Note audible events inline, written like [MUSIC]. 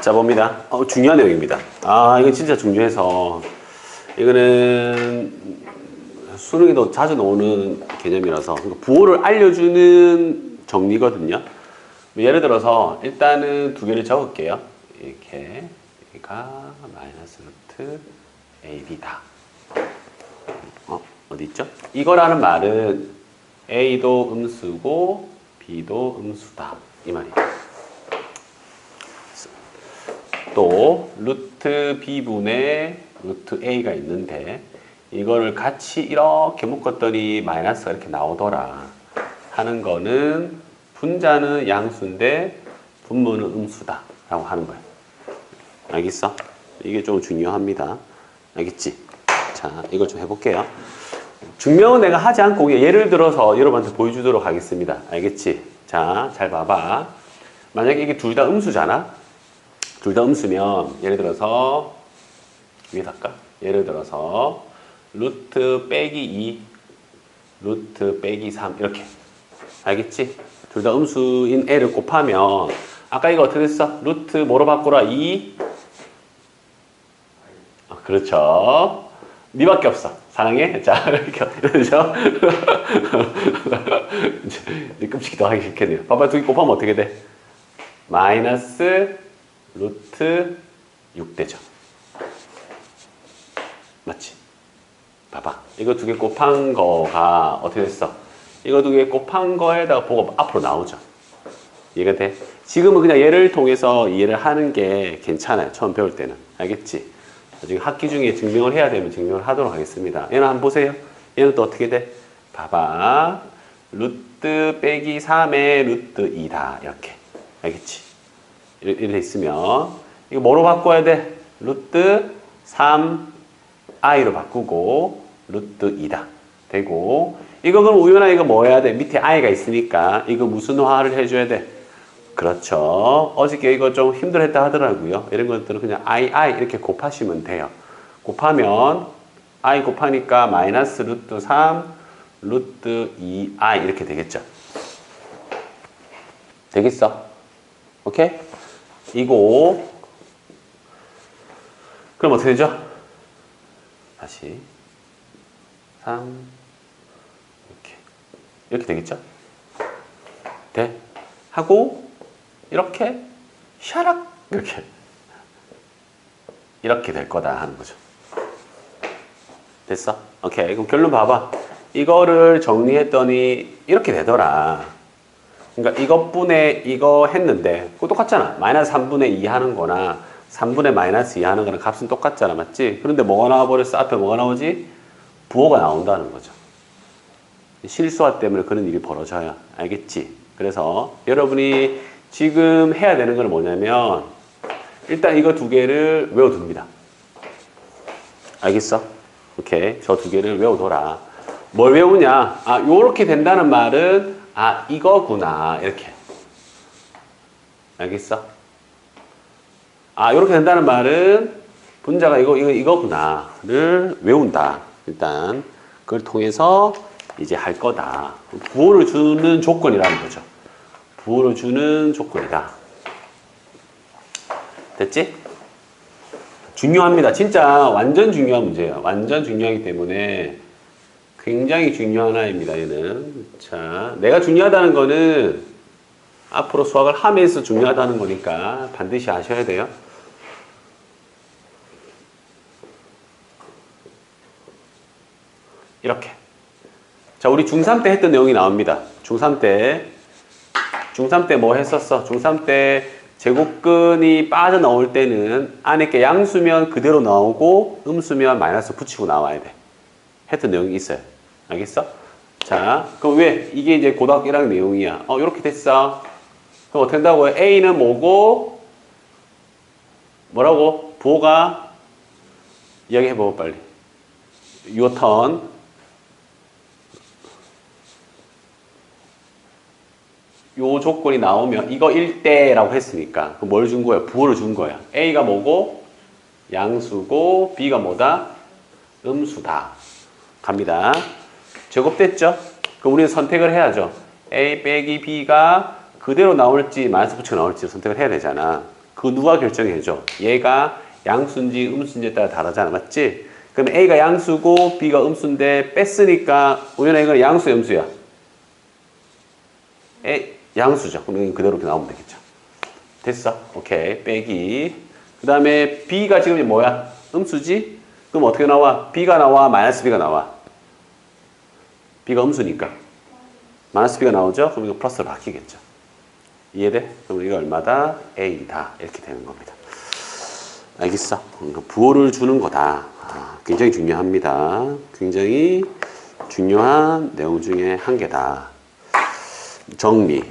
자 봅니다. 어, 중요한 내용입니다. 아 이건 진짜 중요해서 이거는 수능에도 자주 나오는 개념이라서 그러니까 부호를 알려주는 정리거든요. 예를 들어서 일단은 두 개를 적을게요. 이렇게 여기가 마이너스 루트 ab다. 어, 어디 있죠? 이거라는 말은 a도 음수고 b도 음수다 이 말이에요. 또 루트 b분의 루트 a가 있는데 이거를 같이 이렇게 묶었더니 마이너스가 이렇게 나오더라 하는 거는 분자는 양수인데 분모는 음수다 라고 하는 거예요 알겠어? 이게 좀 중요합니다 알겠지? 자 이걸 좀 해볼게요 증명은 내가 하지 않고 예를 들어서 여러분한테 보여주도록 하겠습니다 알겠지? 자 잘 봐봐 만약에 이게 둘 다 음수잖아 둘 다 음수면 예를 들어서 위에다 할까? 예를 들어서 루트 빼기 2 루트 빼기 3 이렇게 알겠지? 둘 다 음수인 애를 곱하면 아까 이거 어떻게 됐어? 루트 뭐로 바꾸라? 2 아, 그렇죠 니밖에 없어 사랑해? 자 [LAUGHS] 이렇게 이러죠? [LAUGHS] 이제 끔찍이도 하기 싫겠네요 봐봐 두 개 곱하면 어떻게 돼? 마이너스 루트 6대죠. 맞지? 봐봐. 이거 두 개 곱한 거가 어떻게 됐어? 이거 두 개 곱한 거에다가 보고 앞으로 나오죠. 이해가 돼? 지금은 그냥 얘를 통해서 이해를 하는 게 괜찮아요. 처음 배울 때는. 알겠지? 나중에 학기 중에 증명을 해야 되면 증명을 하도록 하겠습니다. 얘는 한번 보세요. 얘는 또 어떻게 돼? 봐봐. 루트 빼기 3의 루트 2다. 이렇게. 알겠지? 이렇게 이렇게 있으면 이거 뭐로 바꿔야 돼? 루트 3i로 바꾸고 루트 2다. 되고 이거 그럼 우연아 이거 뭐 해야 돼? 밑에 i가 있으니까 이거 무슨 화를 해줘야 돼? 그렇죠. 어저께 이거 좀 힘들었다 하더라고요. 이런 것들은 그냥 i, i 이렇게 곱하시면 돼요. 곱하면 i 곱하니까 마이너스 루트 3 루트 2i 이렇게 되겠죠. 되겠어? 오케이? 이거 그럼 어떻게 되죠? 다시 3 이렇게 이렇게 되겠죠? 돼? 하고 이렇게 샤락 이렇게 이렇게 될 거다 하는 거죠. 됐어? 오케이. 그럼 결론 봐봐. 이거를 정리했더니 이렇게 되더라. 그러니까 이것분의 이거 했는데 그거 똑같잖아. 마이너스 3분의 2 하는 거나 3분의 마이너스 2 하는 거랑 값은 똑같잖아. 맞지? 그런데 뭐가 나와버렸어? 앞에 뭐가 나오지? 부호가 나온다는 거죠. 실수화 때문에 그런 일이 벌어져요. 알겠지? 그래서 여러분이 지금 해야 되는 건 뭐냐면 일단 이거 두 개를 외워둡니다. 알겠어? 오케이. 저 두 개를 외워둬라. 뭘 외우냐? 아, 요렇게 된다는 말은 아, 이거구나. 이렇게. 알겠어? 아, 이렇게 된다는 말은 분자가 이거, 이거, 이거구나를 외운다. 일단, 그걸 통해서 이제 할 거다. 부호를 주는 조건이라는 거죠. 부호를 주는 조건이다. 됐지? 중요합니다. 진짜 완전 중요한 문제예요. 완전 중요하기 때문에 굉장히 중요한 하나입니다. 얘는. 자, 내가 중요하다는 거는 앞으로 수학을 하면서 중요하다는 거니까 반드시 아셔야 돼요. 이렇게. 자, 우리 중3 때 했던 내용이 나옵니다. 중3 때. 중3 때 뭐 했었어? 중3 때 제곱근이 빠져나올 때는 안에 게 양수면 그대로 나오고 음수면 마이너스 붙이고 나와야 돼. 했던 내용이 있어요. 알겠어? 자, 그럼 왜? 이게 이제 고등학교 1학년 내용이야. 어, 이렇게 됐어. 그럼 어떻게 한다고 요? A는 뭐고? 뭐라고? 부호가 이야기해보고 빨리. Turn. 요 조건이 나오면 이거 1대라고 했으니까 뭘 준 거야? 부호를 준 거야. A가 뭐고? 양수고 B가 뭐다? 음수다. 갑니다. 제곱됐죠? 그럼 우리는 선택을 해야죠. A 빼기 B가 그대로 나올지 마이너스 붙이고 나올지 선택을 해야 되잖아. 그거 누가 결정해줘? 얘가 양수인지 음수인지에 따라 다르잖아. 맞지? 그럼 A가 양수고 B가 음수인데 뺐으니까 우연히 이건 양수야 음수야? A 양수죠. 그럼 그대로 이렇게 나오면 되겠죠. 됐어. 오케이. 빼기. 그 다음에 B가 지금 뭐야? 음수지? 그럼 어떻게 나와? B가 나와? 마이너스 B가 나와? B가 음수니까. 마이너스 B가 나오죠? 그럼 이거 플러스로 바뀌겠죠. 이해돼? 그럼 이거 얼마다? A다. 이렇게 되는 겁니다. 알겠어? 그러니까 부호를 주는 거다. 아, 굉장히 중요합니다. 굉장히 중요한 내용 중에 한 개다. 정리.